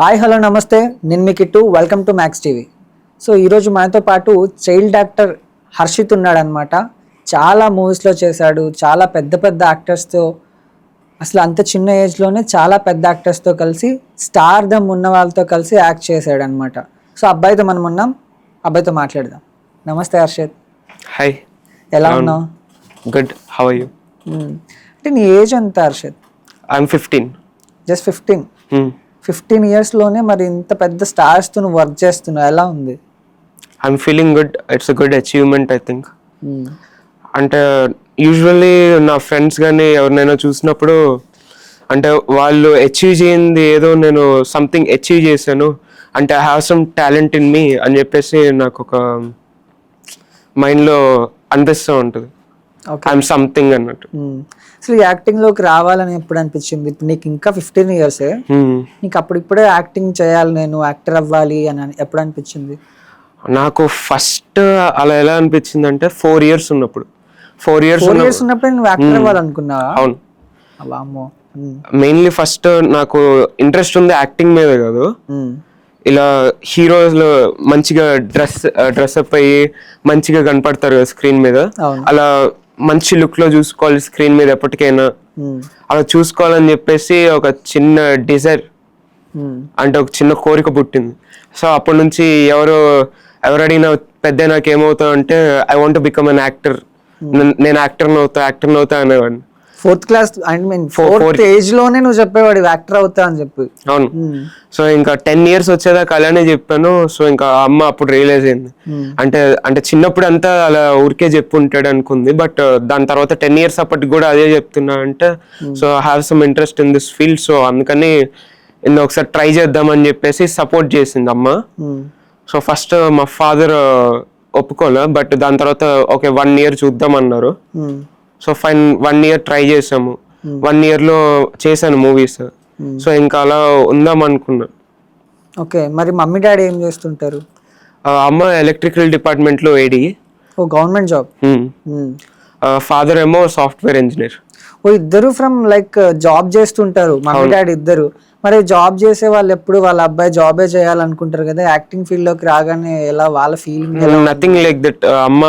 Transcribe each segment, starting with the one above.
Hi hello నమస్తే. నేను మీ Kittu. Welcome to Max TV so ఈరోజు మనతో పాటు చైల్డ్ యాక్టర్ హర్షిత్ ఉన్నాడనమాట చాలా మూవీస్లో చేశాడు. చాలా పెద్ద పెద్ద యాక్టర్స్తో అసలు అంత చిన్న ఏజ్లోనే చాలా పెద్ద యాక్టర్స్తో కలిసి స్టార్ దమ్ ఉన్న వాళ్ళతో కలిసి యాక్ట్ చేశాడు అనమాట సో అబ్బాయితో మనం ఉన్నాం. అబ్బాయితో మాట్లాడదాం. నమస్తే హర్షిత్. హాయ్ ఎలా ఉన్నావు? Good how are you. అంటే నీ ఏజ్ ఎంత Harshit? I'm fifteen just fifteen fifteen ఇయర్స్లోనే మరి ఇంత పెద్ద స్టార్స్తో నువ్వు వర్క్ చేస్తున్నావు. ఎలా ఉంది? I'm feeling good it's good achievement I think. అంటే యూజువల్లీ నా ఫ్రెండ్స్ కానీ ఎవరినైనా చూసినప్పుడు అంటే వాళ్ళు అచీవ్ చేయింది ఏదో నేను సంథింగ్ అచీవ్ చేశాను. అంటే I have some talent in me అని చెప్పేసి నాకు ఒక మైండ్లో అనిపిస్తూ ఉంటుంది. ఐఎమ్ సంథింగ్ అన్నట్టు. అసలు ఈ యాక్టింగ్లోకి రావాలని ఎప్పుడు అనిపించింది? నీకు ఇంకా ఫిఫ్టీన్ ఇయర్సే Hmm. నీకు అప్పుడు ఇప్పుడే యాక్టింగ్ చేయాలి నేను యాక్టర్ అవ్వాలి అని ఎప్పుడు అనిపించింది? నాకు ఫస్ట్ అలా ఎలా అనిపించింది అంటే ఫోర్ ఇయర్స్ ఉన్నప్పుడు. ఫోర్ ఇయర్స్ ఫోర్ ఇయర్స్ ఉన్నప్పుడు. నువ్వు యాక్టర్ అవ్వాలనుకున్నావా? అవును. వామ్మో మ్మ్. మెయిన్లీ ఫస్ట్ నాకు ఇంట్రెస్ట్ ఉంది యాక్టింగ్ మీద కాదు. ఇలా హీరోస్ మంచిగా డ్రెస్ డ్రెస్అప్ అయ్యి మంచిగా కనపడతారు కదా స్క్రీన్ మీద. అవును. అలా మంచి లుక్లో చూసుకోవాలి స్క్రీన్ మీద ఎప్పటికైనా. మ్మ్. అలా చూసుకోవాలని చెప్పేసి ఒక చిన్న డిజైర్ మ్మ్. అంటే ఒక చిన్న కోరిక పుట్టింది. సో అప్పటి నుంచి ఎవరు ఎవరు అడిగినా పెద్ద నాకు ఏమవుతావు అంటే I want become an actor నేను యాక్టర్ అవుతా యాక్టర్ అవుతా అనేవాడిని. Fourth class I mean fourth ఏజ్లోనే నువ్వు చెప్పేవాడు యాక్టర్ అవుతా అని చెప్పి. అవును. సో ఇంకా టెన్ ఇయర్స్ వచ్చేదాకా అలానే చెప్పాను. సో ఇంకా అమ్మ అప్పుడు రియలైజ్ అయింది. అంటే అంటే చిన్నప్పుడు అంతా అలా ఊరికే చెప్పుంటాడు అనుకుంది. బట్ దాని తర్వాత టెన్ ఇయర్స్ అప్పటికి కూడా అదే చెప్తున్నా అంటే so have some interest in this field so అందుకని ఇందులో ఒకసారి ట్రై చేద్దామని చెప్పేసి సపోర్ట్ చేసింది అమ్మ. మ్మ్. సో ఫస్ట్ మా ఫాదర్ ఒప్పుకోలే. బట్ దాని తర్వాత ఓకే వన్ ఇయర్ చూద్దాం అన్నారు. So fine one year try చేసాము వన్ ఇయర్లో చేశాను మూవీస్. సో ఇంకా అలా ఉందాం అనుకున్నా ఓకే మరి మమ్మీ డాడీ ఏం చేస్తుంటారు? అమ్మ ఎలక్ట్రికల్ డిపార్ట్మెంట్లో ఏడి ఓ గవర్నమెంట్ జాబ్? ఫాదర్ ఏమో సాఫ్ట్వేర్ ఇంజనీర్. ఓ ఇద్దరు ఫ్రమ్ లైక్ జాబ్ చేస్తుంటారు మమ్మీ డాడీ ఇద్దరు. మరి జాబ్ చేసే వాళ్ళు ఎప్పుడు వాళ్ళ అబ్బాయి జాబే చేయాలనుకుంటారు కదా? యాక్టింగ్ ఫీల్డ్లోకి రాగానే ఎలా వాళ్ళ ఫీలింగ్ నథింగ్ లైక్ దట్ అమ్మ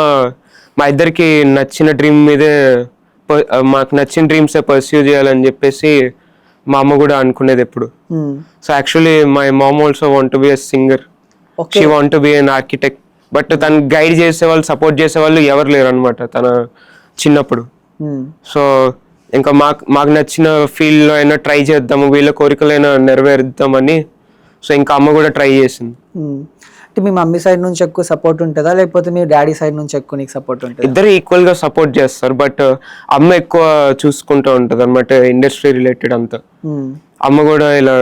మా ఇద్దరికి నచ్చిన డ్రీమ్ మీదే మాకు నచ్చిన డ్రీమ్స్ పర్స్యూ చేయాలని చెప్పేసి మా అమ్మ కూడా అనుకునేది ఎప్పుడు. So actually my mom also want be a singer she want be an architect but తను గైడ్ చేసే వాళ్ళు సపోర్ట్ చేసే వాళ్ళు ఎవరు లేరు అనమాట తన చిన్నప్పుడు. సో ఇంకా మాకు మాకు నచ్చిన ఫీల్డ్లో అయినా ట్రై చేద్దాము వీళ్ళ కోరికలైనా నెరవేరుద్దామని. సో ఇంకా అమ్మ కూడా ట్రై చేసింది. అంటే మీ మమ్మీ సైడ్ నుంచి ఎక్కువ సపోర్ట్ ఉంటుందా? లేకపోతే మీ డాడీ సైడ్ నుంచి ఎక్కువ నీకు సపోర్ట్ ఉంటుందా? ఇద్దరు ఈక్వల్గా సపోర్ట్ చేస్తారు బట్ అమ్మ ఎక్కువ చూసుకుంటూ ఉంటుంది అనమాట ఇండస్ట్రీ రిలేటెడ్ అంతా. మ్మ్. అమ్మ కూడా ఇలా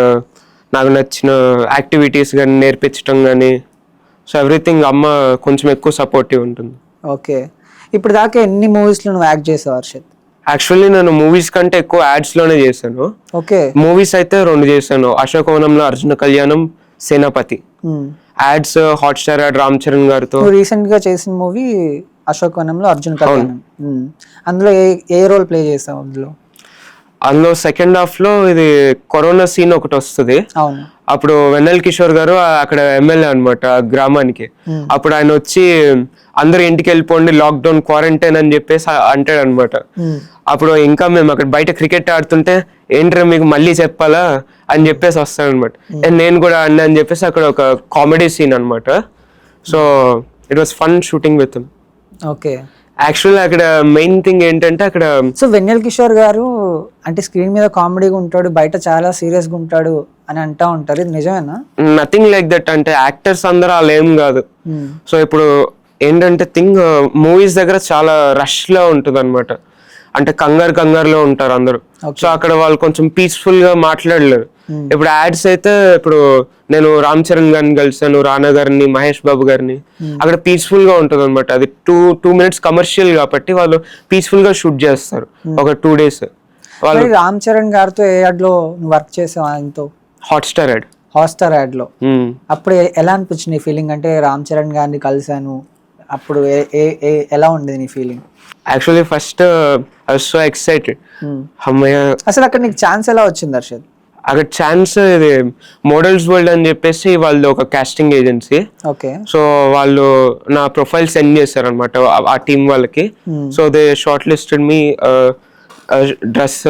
నాకు నచ్చిన యాక్టివిటీస్ కానీ నేర్పించడం కానీ సో ఎవ్రీథింగ్ అమ్మ కొంచెం ఎక్కువ సపోర్టివ్ ఉంటుంది. ఓకే. ఇప్పుడు దాకా ఎన్ని మూవీస్లో నువ్వు యాక్ట్ చేసావు హర్షిత్? యాక్చువల్లీ నేను మూవీస్ కంటే ఎక్కువ యాడ్స్లోనే చేశాను. ఓకే. మూవీస్ అయితే రెండు చేశాను. Ashokavanamlo Arjuna Kalyanam Senapathi. Ads Hotstar ad Ram Charan గారితో. రీసెంట్గా చేసిన మూవీ అశోక్ వనంలో అర్జున్ కళ్యాణం. మ్మ్. అందులో ఏ ఏ రోల్ ప్లే చేసావు అందులో? అందులో సెకండ్ హాఫ్లో ఇది కరోనా సీన్ ఒకటి వస్తుంది. అప్పుడు వెన్నెల కిషోర్ గారు అక్కడ ఎమ్మెల్యే అనమాట గ్రామానికి. అప్పుడు ఆయన వచ్చి అందరూ ఇంటికి వెళ్ళిపోండి లాక్డౌన్ క్వారంటైన్ అని చెప్పేసి అంటాడు అనమాట మ్మ్. అప్పుడు ఇంకా మేము అక్కడ బయట క్రికెట్ ఆడుతుంటే ఏంట్రా మీకు మళ్ళీ చెప్పాలా? అని చెప్పేసి వస్తాను అనమాట నేను కూడా అన్నా అని చెప్పేసి అక్కడ ఒక కామెడీ సీన్ అన్నమాట. So it was fun shooting with okay actual అక్కడ మెయిన్ థింగ్ ఏంటంటే అక్కడ సో వెన్నెల కిషోర్ గారు అంటే స్క్రీన్ మీద కామెడీగా ఉంటాడు బయట చాలా సీరియస్గా ఉంటాడు అని అంటా ఉంటారు. ఇది నిజమేనా? నథింగ్ లైక్ దట్ అంటే యాక్టర్స్ అందరూ అలా ఏం కాదు. సో ఇప్పుడు ఏంటంటే థింగ్ మూవీస్ దగ్గర చాలా రష్లో ఉంటుంది అనమాట అంటే కంగారు కంగారులో ఉంటారు అందరూ. సో అక్కడ వాళ్ళు కొంచెం పీస్ఫుల్గా మాట్లాడలేరు. ఇప్పుడు యాడ్స్ అయితే ఇప్పుడు నేను రామ్ చరణ్ గారిని కలిసాను రానా గారిని మహేష్ బాబు గారిని. అక్కడ పీస్ఫుల్గా ఉంటుంది అనమాట అది టూ టూ మినిట్స్ కమర్షియల్ కాబట్టి వాళ్ళు పీస్ఫుల్గా షూట్ చేస్తారు ఒక టూ డేస్ వాళ్ళు రామ్ చరణ్ గారితో ఏ యాడ్లో వర్క్ చేసావు ఆయనతో? హాట్స్టార్ యాడ్ హాట్స్టార్ యాడ్లో? అప్పుడు ఎలా అనిపించింది ఫీలింగ్ అంటే రామ్ చరణ్ గారిని కలిసాను అప్పుడు ఎలా ఉండేది నీ feeling actually first I so excited అమ్మయ్య. అసలు అక్కడ నీకు ఛాన్స్ ఎలా వచ్చింది హర్షద్? అక్కడ ఛాన్స్ ఇది మోడల్స్ వరల్డ్ అని చెప్పేసి వాళ్ళు ఒక కాస్టింగ్ ఏజెన్సీ ఓకే సో వాళ్ళు నా ప్రొఫైల్ సెండ్ చేశారు అనమాట ఆ టీం వాళ్ళకి. So they shortlisted me dress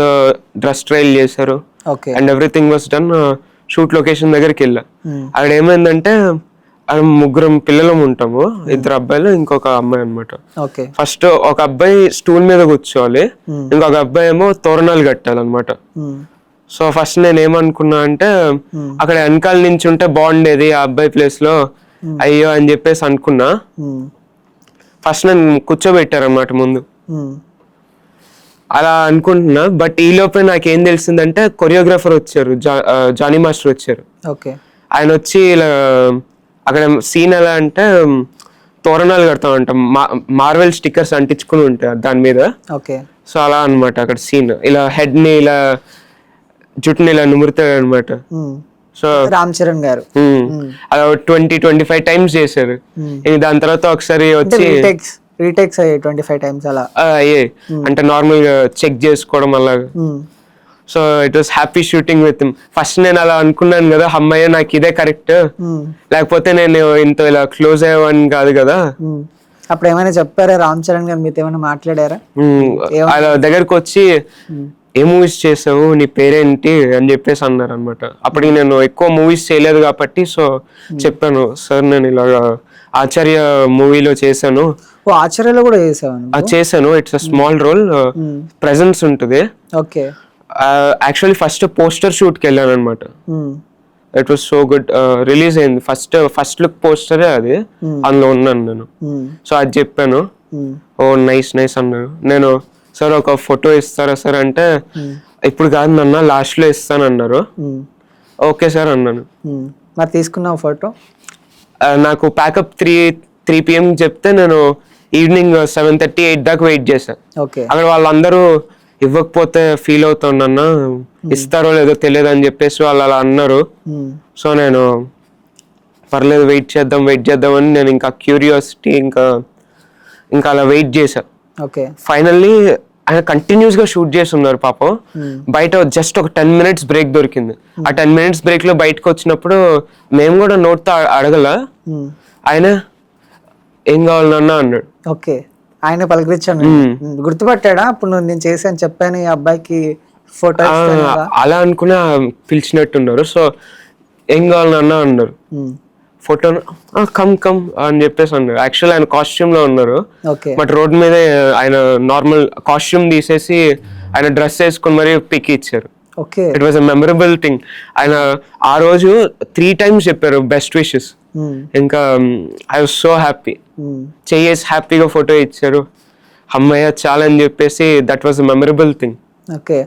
dress trial చేశారు. Okay and everything was done shoot location దగ్గరికి వెళ్ళా. Hmm. అక్కడ ఏమైందంటే ముగ్గురం పిల్లలం ఉంటాము ఇద్దరు అబ్బాయిలు ఇంకొక అమ్మాయి అన్నమాట. ఓకే ఫస్ట్ ఒక అబ్బాయి స్టూల్ మీద కూర్చోవాలి ఇంకొక అబ్బాయి ఏమో తోరణాలు కట్టాలన్నమాట. సో ఫస్ట్ నేను ఏమనుకున్నా అంటే అక్కడ వెనకాల నుంచి ఉంటే బాగుండేది ఆ అబ్బాయి ప్లేస్లో. అయ్యో అని చెప్పేసి అనుకున్నా. ఫస్ట్ నేను కూర్చోబెట్టారన్నమాట ముందు. అలా అనుకుంటున్నా. బట్ ఈ లోపే నాకేం తెలిసిందంటే కొరియోగ్రాఫర్ వచ్చారు జానీ మాస్టర్ వచ్చారు. ఓకే. ఆయన వచ్చి ఇలా అక్కడ సీన్ ఎలా అంటే తోరణాలు కడతా ఉంటాం. మార్వెల్ స్టిక్కర్స్ అంటించుకుని ఉంటాయి దాని మీద. ఓకే. సో అలా అన్నమాట అక్కడ సీన్ ఇలా హెడ్ని ఇలా జుట్టుని ఇలా నిమురుతాడు అనమాట సో రామ్ చరణ్ గారు. ట్వంటీ ట్వంటీ ఫైవ్ టైమ్స్ చేశారు. దాని తర్వాత ఒకసారి వచ్చి రీటేక్స్ రీటేక్స్ అయ్యాయి ట్వంటీ ఫైవ్ టైమ్స్ అలా. ఆ, అయ్యే అంటే నార్మల్గా చెక్ చేసుకోవడం అలాగా. So it was happy shooting with first నేను అలా అనుకున్నాను కదా అమ్మాయి నాకు ఇదే కరెక్ట్. లేకపోతే నేను ఇంత ఇలా క్లోజ్ అయ్యేవాడిని కాదు కదా. అప్పుడు ఏమైనా చెప్పారా రామ్ చరణ్ గారు మీతో ఏమైనా మాట్లాడారా? దగ్గరకు వచ్చి ఏ మూవీస్ చేసావు? నీ పేరేంటి? అని చెప్పేసి అన్నారు అనమాట అప్పటికి నేను ఎక్కువ మూవీస్ చేయలేదు కాబట్టి సో చెప్పాను సార్ నేను ఇలాగా ఆచార్య మూవీలో చేశాను. ఓ ఆశ్చర్యలో కూడా చేసావను అది చేశాను. It's a small role presence ఉంటుంది. ఓకే. యాక్చువల్లీ ఫస్ట్ పోస్టర్ షూట్కి వెళ్ళాను అనమాట. It was so good release అయింది. ఫస్ట్ ఫస్ట్ లుక్ పోస్టరే అది. అందులో ఉన్నాను నేను. సో అది చెప్పాను. ఓ నైస్ నైస్ అన్నారు నేను సార్ ఒక ఫోటో ఇస్తారా సార్? అంటే ఇప్పుడు కాదు నన్న లాస్ట్లో ఇస్తానన్నారు. Hmm. ఓకే సార్ అన్నాను. Hmm. మరి తీసుకున్నావు ఫోటో? నాకు ప్యాకప్ త్రీ త్రీ పిఎం చెప్తే నేను ఈవినింగ్ సెవెన్ థర్టీ ఎయిట్ దాకా వెయిట్ చేశాను ఓకే. అక్కడ వాళ్ళందరూ ఇవ్వకపోతే ఫీల్ అవుతానన్నా ఇస్తారో లేదో తెలియదు అని చెప్పేసి వాళ్ళు అలా అన్నారు. Hmm. సో నేను పర్లేదు వెయిట్ చేద్దాం వెయిట్ చేద్దాం అని నేను ఇంకా క్యూరియాసిటీ ఇంకా ఇంకా అలా వెయిట్ చేశా. ఓకే. ఫైనల్లీ ఆయన కంటిన్యూస్గా షూట్ చేసి ఉన్నారు పాపం బయట జస్ట్ ఒక టెన్ మినిట్స్ బ్రేక్ దొరికింది. ఆ టెన్ మినిట్స్ బ్రేక్లో బయటకు వచ్చినప్పుడు మేము కూడా note తో అడగల Hmm. ఆయన ఏం కావాలి నాన్న అన్నాడు. ఓకే. ఆయన పలకరించాను Hmm. గుర్తుపట్టాడా? అప్పుడు నువ్వు నేను చేశాను చెప్పాను ఈ అబ్బాయికి ఫోటో. అలా అనుకుని పిలిచినట్టున్నారు సో ఏం కావాలి నాన్న అన్నారు. Hmm. ఫోటో కమ్ కమ్ అని చెప్పేసి అన్నారు. యాక్చువల్ ఆయన కాస్ట్యూమ్లో ఉన్నారు. ఓకే. బట్ రోడ్ మీద ఆయన నార్మల్ కాస్ట్యూమ్ తీసేసి ఆయన డ్రెస్ వేసుకుని మరీ పిక్ ఇచ్చారు. Okay. It was a memorable thing ఆయన ఆ రోజు త్రీ టైమ్స్ చెప్పారు బెస్ట్ విషెస్ Hmm. ఇంకా ఐ వాజ్ సో హ్యాపీ. చేసి హ్యాపీగా ఫోటో ఇచ్చారు. అమ్మయ్య చాలా అని చెప్పేసి that was a memorable thing okay.